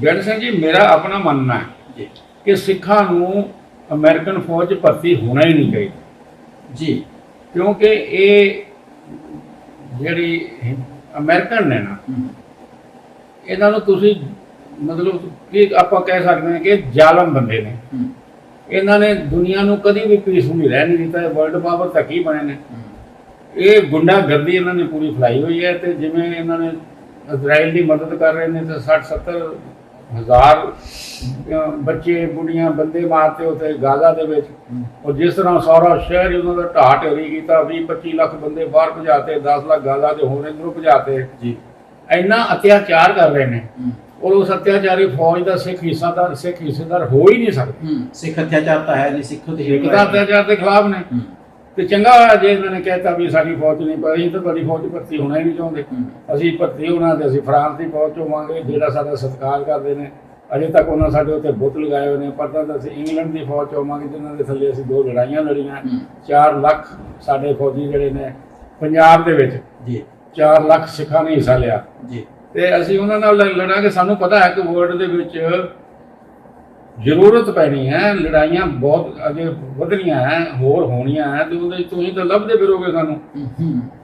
ਬੇਅੰਤ ਸਿੰਘ ਜੀ ਮੇਰਾ ਆਪਣਾ ਮੰਨਣਾ ਹੈ ਕਿ ਸਿੱਖਾਂ ਨੂੰ ਅਮਰੀਕਨ ਫੌਜ 'ਚ ਭਰਤੀ ਹੋਣਾ ਹੀ ਨਹੀਂ ਚਾਹੀਦਾ। ਜੀ। ਕਿਉਂਕਿ ਇਹ ਜਿਹੜੀ ਅਮਰੀਕਨ ਨੇ ਨਾ ਇਹਨਾਂ ਨੂੰ ਤੁਸੀਂ ਮਤਲਬ ਕਿ ਆਪਾਂ ਕਹਿ ਸਕਦੇ ਹਾਂ ਕਿ ਜ਼ਾਲਮ ਬੰਦੇ ਨੇ। ਇਹਨਾਂ ਨੇ ਦੁਨੀਆ ਨੂੰ ਕਦੀ ਵੀ ਪੀਸਫੁਲੀ ਰਹਿ ਨਹੀਂ ਦਿੱਤਾ ਵਰਲਡ ਪਾਵਰ ਤੱਕ ਹੀ ਬਣੇ ਨੇ। ਇਹ ਗੁੰਡਾਗਰਦੀ ਇਹਨਾਂ ਨੇ ਪੂਰੀ ਫੈਲਾਈ ਹੋਈ ਹੈ ਤੇ ਜਿਵੇਂ ਇਹਨਾਂ ਨੇ ਇਜ਼ਰਾਈਲ ਦੀ ਮਦਦ ਕਰ ਰਹੇ ਨੇ ਤੇ 60 70 ਹਜ਼ਾਰ ਬੱਚੇ ਬੁੜੀਆਂ ਬੰਦੇ ਮਾਰਤੇ ਉਤੇ ਗਾਜ਼ਾ ਦੇ ਵਿੱਚ। ਔਰ ਜਿਸ ਤਰ੍ਹਾਂ ਸਾਰਾ ਸ਼ਹਿਰ ਹੀ ਉਹਨਾਂ ਦਾ ਢਾਹ ਢੇਰੀ ਕੀਤਾ 20 25 ਲੱਖ ਬੰਦੇ ਬਾਹਰ ਭਜਾਤੇ 10 ਲੱਖ ਗਾਜ਼ਾ ਦੇ ਹੋਰ ਇੱਧਰੋਂ ਭਜਾਤੇ। ਜੀ। ਇੰਨਾ ਅਤਿਆਚਾਰ ਕਰ ਰਹੇ ਨੇ। ਔਰ ਉਸ ਅਤਿਆਚਾਰੀ ਫੌਜ ਦਾ ਸਿੱਖ ਹਿੱਸਾਦਾਰ ਸਿੱਖ ਹਿੱਸੇਦਾਰ ਹੋ ਹੀ ਨਹੀਂ ਸਕਦੇ। ਸਿੱਖ ਅਤਿਆਚਾਰ ਤਾਂ ਹੈ ਨਹੀਂ ਸਿੱਖ ਤੇ ਤਾਂ ਅਤਿਆਚਾਰ ਦੇ ਖਿਲਾਫ ਨੇ। ਤੇ ਚੰਗਾ ਹੋਇਆ ਜੇ ਇਹਨਾਂ ਨੇ ਕਹਿਤਾ ਵੀ ਸਾਡੀ ਫੌਜ ਨਹੀਂ ਪਈ ਅਸੀਂ ਤਾਂ ਤੁਹਾਡੀ ਫੌਜ ਭਰਤੀ ਹੋਣਾ ਹੀ ਨਹੀਂ ਚਾਹੁੰਦੇ। ਅਸੀਂ ਭਰਤੀ ਹੋਣਾ ਤੇ ਅਸੀਂ ਫਰਾਂਸ ਦੀ ਫੌਜ 'ਚ ਹੋਵਾਂਗੇ ਜਿਹੜਾ ਸਾਡਾ ਸਤਿਕਾਰ ਕਰਦੇ ਨੇ। ਅਜੇ ਤੱਕ ਉਹਨਾਂ ਸਾਡੇ ਉੱਤੇ ਬੁੱਤ ਲਗਾਏ ਹੋਏ ਨੇ ਪਰ ਤਾਂ ਅਸੀਂ ਇੰਗਲੈਂਡ ਦੀ ਫੌਜ 'ਚ ਹੋਵਾਂਗੇ ਜਿਨ੍ਹਾਂ ਦੇ ਥੱਲੇ ਅਸੀਂ ਦੋ ਲੜਾਈਆਂ ਲੜੀਆਂ। ਹਮ, 4 ਲੱਖ ਸਾਡੇ ਫੌਜੀ ਜਿਹੜੇ ਨੇ ਪੰਜਾਬ ਦੇ ਵਿੱਚ ਜੀ। 4 ਲੱਖ ਸਿੱਖਾਂ ਨੇ ਹਿੱਸਾ ਲਿਆ। ਜੀ। ਤੇ ਅਸੀਂ ਉਹਨਾਂ ਨਾਲ ਲੜਾਂਗੇ ਸਾਨੂੰ ਪਤਾ ਹੈ ਕਿ ਵਰਲਡ ਦੇ ਵਿੱਚ ਜ਼ਰੂਰਤ ਪੈਣੀ ਹੈ, ਲੜਾਈਆਂ ਬਹੁਤ ਅਜੇ ਵਧਣੀਆਂ ਹੈ, ਹੋਰ ਹੋਣੀਆਂ ਹੈ, ਤੇ ਉਹਦੇ ਤੁਸੀਂ ਤਾਂ ਲੱਭਦੇ ਫਿਰੋਗੇ ਸਾਨੂੰ।